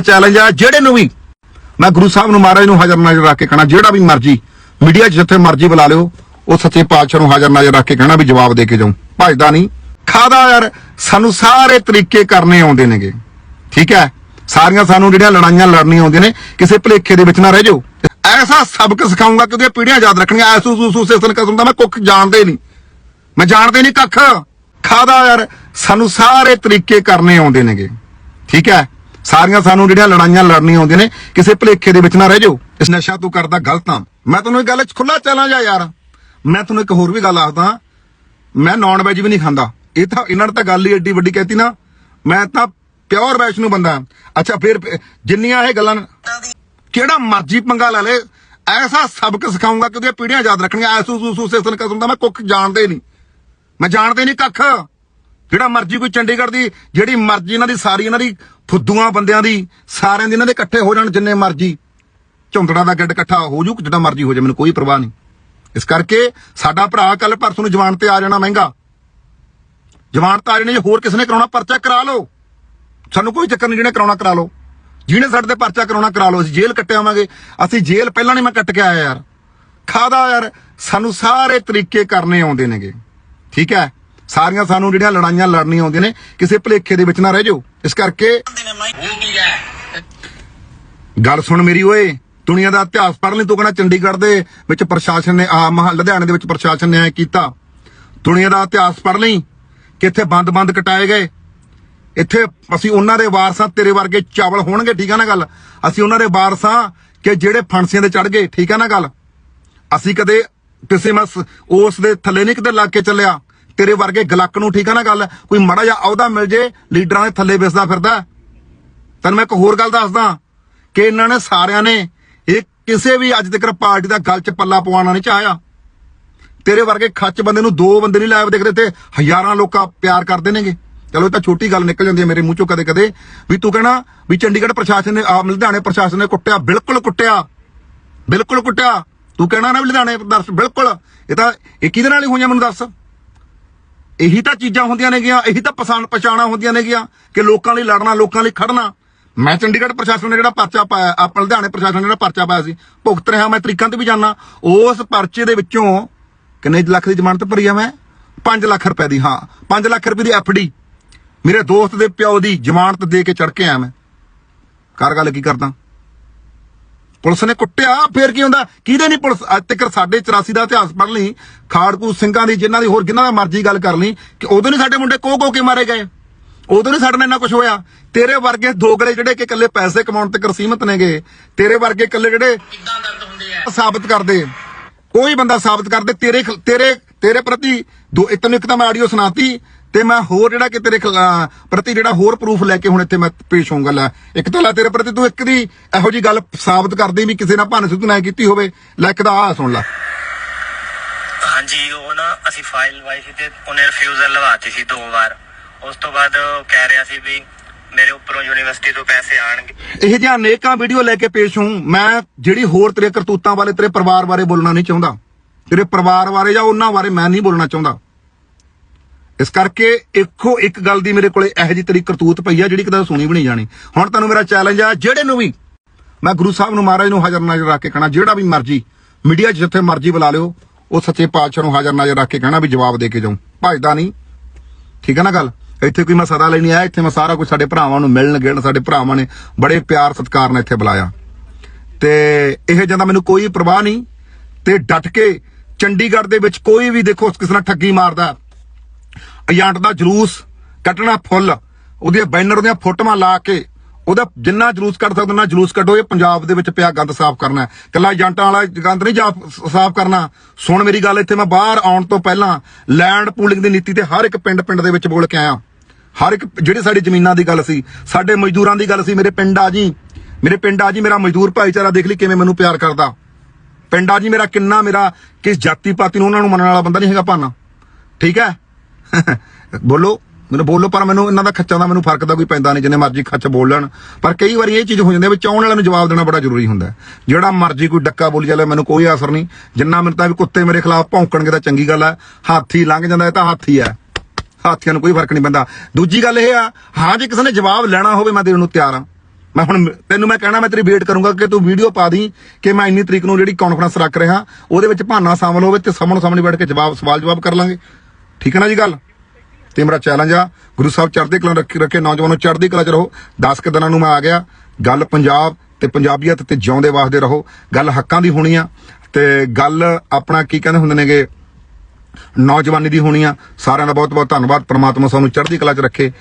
Challenge ਆ, ਜਿਹੜੇ ਨੂੰ ਵੀ ਮੈਂ ਗੁਰੂ ਸਾਹਿਬ ਨੂੰ ਮਹਾਰਾਜ ਨੂੰ ਹਾਜ਼ਰ ਨਾਜ਼ਰ ਰੱਖ ਕੇ ਕਹਿਣਾ, ਜਿਹੜਾ ਵੀ ਮਰਜ਼ੀ ਮੀਡੀਆ 'ਚ ਜਿੱਥੇ ਮਰਜ਼ੀ ਬੁਲਾ ਲਿਓ, ਉਹ ਸੱਚੇ ਪਾਤਸ਼ਾਹ ਨੂੰ ਹਾਜ਼ਰ ਨਾਜ਼ਰ ਰੱਖ ਕੇ ਕਹਿਣਾ ਵੀ ਜਵਾਬ ਦੇ ਕੇ ਜਾਉ। ਭਜਦਾ ਨਹੀਂ। ਖਾਦਾ ਯਾਰ, ਸਾਨੂੰ ਸਾਰੇ ਤਰੀਕੇ ਕਰਨੇ ਆਉਂਦੇ ਨੇਗੇ। ਠੀਕ ਹੈ? ਸਾਰੀਆਂ ਸਾਨੂੰ ਜਿਹੜੀਆਂ ਲੜਾਈਆਂ ਲੜਨੀਆਂ ਆਉਂਦੀਆਂ ਨੇ, ਕਿਸੇ ਭਲੇਖੇ ਦੇ ਵਿੱਚ ਨਾ ਰਹਿ ਜਾਓ। ਐਸਾ ਸਬਕ ਸਿਖਾਉਂਗਾ ਕਿਉਂਕਿ ਉਹਦੀਆਂ ਪੀੜ੍ਹੀਆਂ ਯਾਦ ਰੱਖਣੀਆਂ, ਐਸੂ, ਸੂ ਸੂ ਸੇਸਨ ਕਸਮ ਦਾ ਮੈਂ ਕੁੱਖ ਜਾਣਦੇ ਨਹੀਂ। ਮੈਂ ਜਾਣਦੇ ਨਹੀਂ ਕੱਖ। ਖਾਦਾ ਯਾਰ, ਸਾਨੂੰ ਸਾਰੇ ਤਰੀਕੇ ਕਰਨੇ ਆਉਂਦੇ ਨੇਗੇ। ਠੀਕ ਹੈ? ਸਾਰੀਆਂ ਸਾਨੂੰ ਜਿਹੜੀਆਂ ਲੜਾਈਆਂ ਲੜਨੀਆਂ ਆਉਂਦੀਆਂ ਨੇ, ਕਿਸੇ ਭਲੇਖੇ ਦੇ ਵਿੱਚ ਨਾ ਰਹਿ ਜਾਓ। ਇਸ ਨਸ਼ਾ ਤੂੰ ਕਰਦਾ ਗਲਤ ਆ ਮੈਂ ਤੁਹਾਨੂੰ ਇਹ ਗੱਲ ਖੁੱਲਾ ਚੈਲੰਜ ਆ ਯਾਰ। ਮੈਂ ਤੁਹਾਨੂੰ ਇੱਕ ਹੋਰ ਵੀ ਗੱਲ ਆਖਦਾ। ਮੈਂ ਨਾਨ ਵੈਜ ਵੀ ਨਹੀਂ ਖਾਂਦਾ। ਇਹ ਤਾਂ ਇਹਨਾਂ ਨੇ ਤਾਂ ਗੱਲ ਹੀ ਏਡੀ ਵੱਡੀ ਕਹਿਤੀ ਨਾ। ਮੈਂ ਤਾਂ ਪਿਓਰ ਵੈਸ਼ਨੂ ਬੰਦਾ। ਅੱਛਾ, ਫਿਰ ਜਿੰਨੀਆਂ ਇਹ ਗੱਲਾਂ ਕਿਹੜਾ ਮਰਜ਼ੀ ਪੰਗਾ ਲੈ ਲੇ। ਐਸਾ ਸਬਕ ਸਿਖਾਉਂਗਾ ਕਿਉਂਕਿ ਉਹਦੀਆਂ ਪੀੜ੍ਹੀਆਂ ਯਾਦ ਰੱਖਣੀਆਂ ਐਸੂ ਸੂ ਸੇਸਨ ਕਸਮ ਦਾ ਮੈਂ ਕੁੱਖ ਜਾਣਦੇ ਨਹੀਂ। ਮੈਂ ਜਾਣਦੇ ਨਹੀਂ ਕੱਖ। ਜਿਹੜਾ ਮਰਜ਼ੀ ਕੋਈ ਚੰਡੀਗੜ੍ਹ ਦੀ, ਜਿਹੜੀ ਮਰਜ਼ੀ ਇਹਨਾਂ ਦੀ ਸਾਰੀ ਇਹਨਾਂ ਦੀ ਫੁੱਦੂਆਂ ਬੰਦਿਆਂ ਦੀ, ਸਾਰਿਆਂ ਦੀ ਇਹਨਾਂ ਦੇ ਇਕੱਠੇ ਹੋ ਜਾਣ ਜਿੰਨੇ ਮਰਜ਼ੀ। ਝੁੰਦੜਾ ਦਾ ਗੱਡ ਇਕੱਠਾ ਹੋ ਜੂ, ਜਿੱਦਾਂ ਮਰਜ਼ੀ ਹੋ ਜਾਏ, ਮੈਨੂੰ ਕੋਈ ਪਰਵਾਹ ਨਹੀਂ। ਇਸ ਕਰਕੇ ਸਾਡਾ ਭਰਾ ਕੱਲ ਪਰਸੋਂ ਨੂੰ ਜਵਾਨ ਤੇ ਆ ਜਾਣਾ ਮਹਿੰਗਾ। ਜਵਾਨ ਤਾਂ ਆ ਜਾਣੇ ਜੇ ਹੋਰ ਕਿਸੇ ਨੇ ਕਰਾਉਣਾ, ਪਰਚਾ ਕਰਾ ਲਓ। ਸਾਨੂੰ ਕੋਈ ਚੱਕਰ ਨਹੀਂ, ਜਿਹਨੇ ਕਰਾਉਣਾ ਕਰਾ ਲਓ। ਜਿਹਨੇ ਸਾਡੇ ਤੇ ਪਰਚਾ ਕਰਾਉਣਾ ਕਰਾ ਲਓ, ਅਸੀਂ ਜੇਲ੍ਹ ਕੱਟੇ ਆਵਾਂਗੇ ਅਸੀਂ ਜੇਲ੍ਹ ਪਹਿਲਾਂ ਨਹੀਂ ਮੈਂ ਕੱਟ ਕੇ ਆਇਆ ਯਾਰ। ਖਾਦਾ ਯਾਰ, ਸਾਨੂੰ ਸਾਰੇ ਤਰੀਕੇ ਕਰਨੇ ਆਉਂਦੇ ਨੇਗੇ। ਠੀਕ ਹੈ? ਸਾਰੀਆਂ ਸਾਨੂੰ ਜਿਹੜੀਆਂ ਲੜਾਈਆਂ ਲੜਨੀਆਂ ਆਉਂਦੀਆਂ ਨੇ, ਕਿਸੇ ਭਲੇਖੇ ਦੇ ਵਿੱਚ ਨਾ ਰਹਿ ਜਾਓ। ਇਸ ਕਰਕੇ ਗੱਲ ਸੁਣ ਮੇਰੀ ਓਏ, ਦੁਨੀਆ ਦਾ ਇਤਿਹਾਸ ਪੜ੍ਹ ਲਈ, ਤੂੰ ਕਹਿੰਦਾ ਚੰਡੀਗੜ੍ਹ ਦੇ ਵਿੱਚ ਪ੍ਰਸ਼ਾਸਨ ਨੇ ਆ ਮਹਾ ਲੁਧਿਆਣੇ ਦੇ ਵਿੱਚ ਪ੍ਰਸ਼ਾਸਨ ਨੇ ਐ ਕੀਤਾ। ਦੁਨੀਆ ਦਾ ਇਤਿਹਾਸ ਪੜ੍ਹ ਲਈ ਕਿ ਇੱਥੇ ਬੰਦ-ਬੰਦ ਕਟਾਏ ਗਏ। ਇੱਥੇ ਅਸੀਂ ਉਹਨਾਂ ਦੇ ਵਾਰਸਾਂ, ਤੇਰੇ ਵਰਗੇ ਚਾਵਲ ਹੋਣਗੇ, ਠੀਕ ਆ ਨਾ ਗੱਲ? ਅਸੀਂ ਉਹਨਾਂ ਦੇ ਵਾਰਸਾਂ ਕਿ ਜਿਹੜੇ ਫਾਂਸੀਆਂ ਤੇ ਚੜ ਗਏ, ਠੀਕ ਆ ਨਾ ਗੱਲ? ਅਸੀਂ ਕਦੇ ਕਿਸੇ ਮਸ ਉਸ ਦੇ ਥੱਲੇ ਨਹੀਂ ਕਿਤੇ ਲੱਗ ਕੇ ਚੱਲਿਆ। ਤੇਰੇ ਵਰਗੇ ਗਲੱਕ ਨੂੰ ਠੀਕ ਆ ਨਾ ਗੱਲ? ਕੋਈ ਮੜਾ ਜਿਹਾ ਅਹੁਦਾ ਮਿਲ ਜੇ, ਲੀਡਰਾਂ ਦੇ ਥੱਲੇ ਵਿਸਦਾ ਫਿਰਦਾ। ਤੈਨੂੰ ਮੈਂ ਇੱਕ ਹੋਰ ਗੱਲ ਦੱਸਦਾ, ਕਿ ਇਹਨਾਂ ਨੇ ਸਾਰਿਆਂ ਨੇ ਇਹ ਕਿਸੇ ਵੀ ਅੱਜ ਤੱਕ ਪਾਰਟੀ ਦਾ ਗੱਲ 'ਚ ਪੱਲਾ ਪਵਾਉਣਾ ਨਹੀਂ ਚਾਹਿਆ। ਤੇਰੇ ਵਰਗੇ ਖੱਚ ਬੰਦੇ ਨੂੰ ਦੋ ਬੰਦੇ ਨਹੀਂ ਲਾਇਆ ਦੇਖਦੇ ਤੇ ਹਜ਼ਾਰਾਂ ਲੋਕਾਂ ਪਿਆਰ ਕਰਦੇ ਨੇਗੇ। ਚਲੋ ਇਹ ਤਾਂ ਛੋਟੀ ਗੱਲ ਨਿਕਲ ਜਾਂਦੀ ਹੈ ਮੇਰੇ ਮੂੰਹ ਚੋਂ ਕਦੇ ਕਦੇ ਵੀ ਤੂੰ ਕਹਿਣਾ ਵੀ ਚੰਡੀਗੜ੍ਹ ਪ੍ਰਸ਼ਾਸਨ ਨੇ ਆ ਲੁਧਿਆਣੇ ਪ੍ਰਸ਼ਾਸਨ ਨੇ ਕੁੱਟਿਆ, ਬਿਲਕੁਲ ਕੁੱਟਿਆ। ਬਿਲਕੁਲ ਕੁੱਟਿਆ। ਤੂੰ ਕਹਿਣਾ ਨਾ ਵੀ ਲੁਧਿਆਣੇ ਦਰਸ ਬਿਲਕੁਲ। ਇਹ ਤਾਂ ਇਹ ਕਿਹਦੇ ਨਾਲ ਹੀ ਹੋਈਆਂ, ਮੈਨੂੰ ਦੱਸ। ਇਹੀ ਤਾਂ ਚੀਜ਼ਾਂ ਹੁੰਦੀਆਂ ਨੇਗੀਆਂ, ਇਹੀ ਤਾਂ ਪਛਾਣ ਪਛਾਣਾ ਹੁੰਦੀਆਂ ਨੇਗੀਆਂ ਕਿ ਲੋਕਾਂ ਲਈ ਲੜਨਾ, ਲੋਕਾਂ ਲਈ ਖੜਨਾ। ਮੈਂ ਚੰਡੀਗੜ੍ਹ ਪ੍ਰਸ਼ਾਸਨ ਨੇ ਜਿਹੜਾ ਪਰਚਾ ਪਾਇਆ, ਆਪਾਂ ਲੁਧਿਆਣੇ ਪ੍ਰਸ਼ਾਸਨ ਨੇ ਜਿਹੜਾ ਪਰਚਾ ਪਾਇਆ ਸੀ, ਭੁਗਤ ਰਿਹਾ, ਮੈਂ ਤਰੀਕਾਂ ਤੇ ਵੀ ਜਾਣਾ ਉਸ ਪਰਚੇ ਦੇ ਵਿੱਚੋਂ ਕਿੰਨੇ ਲੱਖ ਦੀ ਜ਼ਮਾਨਤ ਭਰੀ ਆ ਮੈਂ? 5 ਲੱਖ ਰੁਪਏ ਦੀ, ਹਾਂ। 5 ਲੱਖ ਰੁਪਏ ਦੀ ਐਫਡੀ। ਮੇਰੇ ਦੋਸਤ ਦੇ ਪਿਓ ਦੀ ਜ਼ਮਾਨਤ ਦੇ ਕੇ ਚੜ ਕੇ ਆਇਆ ਮੈਂ। ਕਰ ਗੱਲ ਕੀ ਕਰਦਾ? ਪੁਲਿਸ ਨੇ ਕੁੱਟਿਆ ਫੇਰ ਕੀ ਹੁੰਦਾ? ਕਿਹਦੇ ਨਹੀਂ ਪੁਲਿਸ ਅੱਜ ਤੱਕ ਸਾਡੇ 84 ਦਾ ਇਤਿਹਾਸ ਪੜ੍ਹ ਲਈ? ਖਾੜਕੂ ਸਿੰਘਾਂ ਦੀ ਜਿਨ੍ਹਾਂ ਦੀ ਹੋਰ ਜਿਨ੍ਹਾਂ ਦਾ ਮਰਜ਼ੀ ਗੱਲ ਕਰ ਲਈ ਕਿ ਉਦੋਂ ਨਹੀਂ ਸਾਡੇ ਮੁੰਡੇ ਕੋ ਕੋ ਕੇ ਮਾਰੇ ਗਏ? ਉਦੋਂ ਨਹੀਂ ਸਾਡੇ ਨਾਲ ਇੰਨਾ ਕੁਝ ਹੋਇਆ। ਤੇਰੇ ਵਰਗੇ ਦੋਗਲੇ ਜਿਹੜੇ ਕਿ ਇਕੱਲੇ ਪੈਸੇ ਕਮਾਉਣ ਤੇ ਸੀਮਤ ਨੇਗੇ ਤੇਰੇ ਵਰਗੇ ਇਕੱਲੇ ਜਿਹੜੇ ਕਿੱਦਾਂ ਦਰਦ ਹੁੰਦੇ ਆ? ਸਾਬਤ ਕਰਦੇ। ਕੋਈ ਬੰਦਾ ਸਾਬਤ ਕਰਦੇ ਤੇਰੇ ਤੇਰੇ ਤੇਰੇ ਪ੍ਰਤੀ ਦੋ ਇੱਕ ਨੂੰ ਇੱਕ ਤਾਂ ਮੈਂ ਆਡੀਓ ਸੁਣਾਤੀ ਤੇ ਮੈਂ ਹੋਰ ਜਿਹੜਾ ਕਿ ਤੇਰੇ ਪ੍ਰਤੀ ਜਿਹੜਾ ਹੋਰ ਪ੍ਰੂਫ ਲੈ ਕੇ ਹੁਣ ਇੱਥੇ ਮੈਂ ਪੇਸ਼ ਹੋਊਂਗਾ ਲੈ। ਇੱਕ ਤਾਂ ਲੈ ਤੇਰੇ ਪ੍ਰਤੀ ਤੂੰ ਇੱਕ ਦੀ ਇਹੋ ਜੀ ਗੱਲ ਸਾਬਤ ਕਰਦੀ ਵੀ ਕਿਸੇ ਨਾਲ ਭਾਨ ਸਿੱਧੂ ਨਾ ਕੀਤੀ ਹੋਵੇ। ਲੈ ਇੱਕ ਦਾ ਆ ਸੁਣ ਲੈ। ਹਾਂਜੀ ਉਹ ਨਾ ਅਸੀਂ ਫਾਈਲ ਲਵਾਈ ਸੀ ਤੇ ਉਹਨੇ ਰਿਫਿਊਜ਼ਲ ਲਵਾਤੀ ਸੀ ਦੋ ਵਾਰ। ਉਸ ਤੋਂ ਬਾਅਦ ਉਹ ਕਹਿ ਰਿਹਾ ਸੀ ਵੀ ਮੇਰੇ ਉੱਪਰੋਂ ਯੂਨੀਵਰਸਿਟੀ ਤੋਂ ਪੈਸੇ ਆਣਗੇ। ਇਹ ਜਿਹਾ ਅਨੇਕਾਂ ਵੀਡੀਓ ਲੈ ਕੇ ਪੇਸ਼ ਹੂੰ ਮੈਂ ਜਿਹੜੀ ਹੋਰ ਤੇਰੇ ਕਰਤੂਤਾਂ ਬਾਰੇ ਤੇਰੇ ਪਰਿਵਾਰ ਬਾਰੇ ਬੋਲਣਾ ਨਹੀਂ ਚਾਹੁੰਦਾ। ਤੇਰੇ ਪਰਿਵਾਰ ਬਾਰੇ ਜਾਂ ਉਹਨਾਂ ਬਾਰੇ ਮੈਂ ਨਹੀਂ ਬੋਲਣਾ ਚਾਹੁੰਦਾ। ਇਸ ਕਰਕੇ ਇੱਕੋ ਇੱਕ ਗੱਲ ਦੀ ਮੇਰੇ ਕੋਲੇ ਇਹੋ ਜਿਹੀ ਤੇਰੀ ਕਰਤੂਤ ਪਈ ਆ ਜਿਹੜੀ ਕਦੇ ਸੁਣੀ ਵੀ ਨਹੀਂ ਜਾਣੀ। ਹੁਣ ਤੁਹਾਨੂੰ ਮੇਰਾ ਚੈਲੰਜ ਆ, ਜਿਹੜੇ ਨੂੰ ਵੀ ਮੈਂ ਗੁਰੂ ਸਾਹਿਬ ਨੂੰ ਮਹਾਰਾਜ ਨੂੰ ਹਾਜ਼ਰ ਨਾਜ਼ਰ ਰੱਖ ਕੇ ਕਹਣਾ, ਜਿਹੜਾ ਵੀ ਮਰਜ਼ੀ ਮੀਡੀਆ 'ਚ ਜਿੱਥੇ ਮਰਜ਼ੀ ਬੁਲਾ ਲਿਓ, ਉਹ ਸੱਚੇ ਪਾਤਸ਼ਾਹ ਨੂੰ ਹਾਜ਼ਰ ਨਾਜ਼ਰ ਰੱਖ ਕੇ ਕਹਿਣਾ ਵੀ ਜਵਾਬ ਦੇ ਕੇ ਜਾਉ। ਭਜਦਾ ਨਹੀਂ। ਠੀਕ ਹੈ ਨਾ ਗੱਲ? ਇੱਥੇ ਕੋਈ ਮੈਂ ਸਦਾ ਲੈਣੀ ਆਇਆ, ਇੱਥੇ ਮੈਂ ਸਾਰਾ ਕੁਝ ਸਾਡੇ ਭਰਾਵਾਂ ਨੂੰ ਮਿਲਣ ਗਿਲਣ ਸਾਡੇ ਭਰਾਵਾਂ ਨੇ ਬੜੇ ਪਿਆਰ ਸਤਿਕਾਰ ਨਾਲ ਇੱਥੇ ਬੁਲਾਇਆ। ਤੇ ਇਹ ਜਾਂਦਾ ਮੈਨੂੰ ਕੋਈ ਪਰਵਾਹ ਨਹੀਂ। ਤੇ ਡਟ ਕੇ ਚੰਡੀਗੜ੍ਹ ਦੇ ਵਿੱਚ ਕੋਈ ਵੀ ਦੇਖੋ ਕਿਸ ਨਾਲ ਠੱਗੀ ਮਾਰਦਾ। ਏਜੰਟ ਦਾ ਜਲੂਸ ਕੱਟਣਾ ਫੁੱਲ। ਉਹਦੀਆਂ ਬੈਨਰ ਉਹਦੀਆਂ ਫੋਟੋਆਂ ਲਾ ਕੇ ਉਹਦਾ ਜਿੰਨਾ ਜਲੂਸ ਕੱਢ ਸਕਦਾ ਨਾ ਜਲੂਸ ਕੱਢੋ, ਇਹ ਪੰਜਾਬ ਦੇ ਵਿੱਚ ਪਿਆ ਗੰਦ ਸਾਫ਼ ਕਰਨਾ ਹੈ। ਕੱਲਾ ਏਜੰਟਾਂ ਵਾਲਾ ਗੰਦ ਨਹੀਂ ਜਾ- ਸਾਫ਼ ਕਰਨਾ। ਸੁਣ ਮੇਰੀ ਗੱਲ, ਇੱਥੇ ਮੈਂ ਬਾਹਰ ਆਉਣ ਤੋਂ ਪਹਿਲਾਂ ਲੈਂਡ ਪੂਲਿੰਗ ਦੀ ਨੀਤੀ ਤੇ ਹਰ ਇੱਕ ਪਿੰਡ ਪਿੰਡ ਦੇ ਵਿੱਚ ਬੋਲ ਕੇ ਆਇਆ। ਹਰ ਇੱਕ ਜਿਹੜੀ ਸਾਡੀ ਜ਼ਮੀਨਾਂ ਦੀ ਗੱਲ ਸੀ, ਸਾਡੇ ਮਜ਼ਦੂਰਾਂ ਦੀ ਗੱਲ ਸੀ, ਮੇਰੇ ਪਿੰਡ ਆ ਜੀ। ਮੇਰੇ ਪਿੰਡ ਆ ਜੀ, ਮੇਰਾ ਮਜ਼ਦੂਰ ਭਾਈਚਾਰਾ ਦੇਖ ਲਈ ਕਿਵੇਂ ਮੈਨੂੰ ਪਿਆਰ ਕਰਦਾ। ਪਿੰਡ ਆ ਜੀ, ਮੇਰਾ ਕਿੰਨਾ ਮੇਰਾ ਕਿਸ ਜਾਤੀ ਪਾਤੀ ਨੂੰ ਉਹਨਾਂ ਨੂੰ ਮੰਨਣ ਵਾਲਾ ਬੰਦਾ ਨਹੀਂ ਹੈਗਾ ਭਾਨਾ। ਠੀਕ ਹੈ? ਬੋਲੋ, ਮੈਨੂੰ ਬੋਲੋ, ਪਰ ਮੈਨੂੰ ਇਹਨਾਂ ਦਾ ਖੱਚਾਂ ਦਾ ਮੈਨੂੰ ਫ਼ਰਕ ਦਾ ਕੋਈ ਪੈਂਦਾ ਨਹੀਂ, ਜਿੰਨੇ ਮਰਜ਼ੀ ਖੱਚ ਬੋਲ ਲੈਣ। ਪਰ ਕਈ ਵਾਰੀ ਇਹ ਚੀਜ਼ ਹੋ ਜਾਂਦੀ ਹੈ ਵੀ ਚਾਹਣ ਵਾਲਿਆਂ ਨੂੰ ਜਵਾਬ ਦੇਣਾ ਬੜਾ ਜ਼ਰੂਰੀ ਹੁੰਦਾ ਜਿਹੜਾ ਮਰਜ਼ੀ ਕੋਈ ਡੱਕਾ ਬੋਲੀ ਜਾਲੇ ਮੈਨੂੰ ਕੋਈ ਅਸਰ ਨਹੀਂ। ਜਿੰਨਾ ਮੈਨੂੰ ਤਾਂ ਵੀ ਕੁੱਤੇ ਮੇਰੇ ਖਿਲਾਫ ਭੌਂਕਣਗੇ ਤਾਂ ਚੰਗੀ ਗੱਲ ਹੈ। ਹਾਥੀ ਲੰਘ ਜਾਂਦਾ ਇਹ ਤਾਂ ਹਾਥੀ ਹੈ। ਹਾਥੀਆਂ ਨੂੰ ਕੋਈ ਫ਼ਰਕ ਨਹੀਂ ਪੈਂਦਾ। ਦੂਜੀ ਗੱਲ ਇਹ ਆ, ਹਾਂ, ਜੇ ਕਿਸੇ ਨੇ ਜਵਾਬ ਲੈਣਾ ਹੋਵੇ, ਮੈਂ ਦੇਣ ਨੂੰ ਤਿਆਰ ਹਾਂ। ਮੈਂ ਹੁਣ ਤੈਨੂੰ ਮੈਂ ਕਹਿਣਾ, ਮੈਂ ਤੇਰੀ ਵੇਟ ਕਰੂੰਗਾ ਕਿ ਤੂੰ ਵੀਡੀਓ ਪਾ ਦੀ ਕਿ ਮੈਂ ਇੰਨੀ ਤਰੀਕ ਨੂੰ ਜਿਹੜੀ ਕਾਨਫਰੰਸ ਰੱਖ ਰਿਹਾ, ਉਹਦੇ ਵਿੱਚ ਭਾਨਾ ਸ਼ਾਮਲ ਹੋਵੇ ਤੇ ਸਾਹਮਣੇ ਸਾਹਮਣੇ ਬੈਠ ਕੇ ਜਵਾਬ ਸਵਾਲ ਜਵਾਬ ਕਰ ਲਾਂਗੇ। ਠੀਕ ਹੈ ਨਾ ਜੀ ਗੱਲ? ਤੇ ਮੇਰਾ ਚੈਲੰਜ ਆ, ਗੁਰੂ ਸਾਹਿਬ ਚੜ੍ਹਦੀ ਕਲਾ ਰੱਖੇ ਰੱਖੇ, ਨੌਜਵਾਨੋ ਚੜ੍ਹਦੀ ਕਲਾ ਚ ਰਹੋ 10 ਕੁ ਦਿਨਾਂ ਨੂੰ ਮੈਂ ਆ ਗਿਆ, ਗੱਲ ਪੰਜਾਬ ਤੇ ਪੰਜਾਬੀਅਤ ਤੇ ਜਿਉਂਦੇ ਵਾਸਦੇ ਰਹੋ, ਗੱਲ ਹੱਕਾਂ ਦੀ ਹੋਣੀ ਆ, ਤੇ ਗੱਲ ਆਪਣਾ ਕੀ ਕਹਿੰਦੇ ਹੁੰਦੇ ਨੇਗੇ, ਨੌਜਵਾਨੀ ਦੀ ਹੋਣੀ ਆ, ਸਾਰਿਆਂ ਦਾ ਬਹੁਤ ਬਹੁਤ ਧੰਨਵਾਦ, ਪ੍ਰਮਾਤਮਾ ਸਾਨੂੰ ਚੜ੍ਹਦੀ ਕਲਾ ਚ ਰੱਖੇ।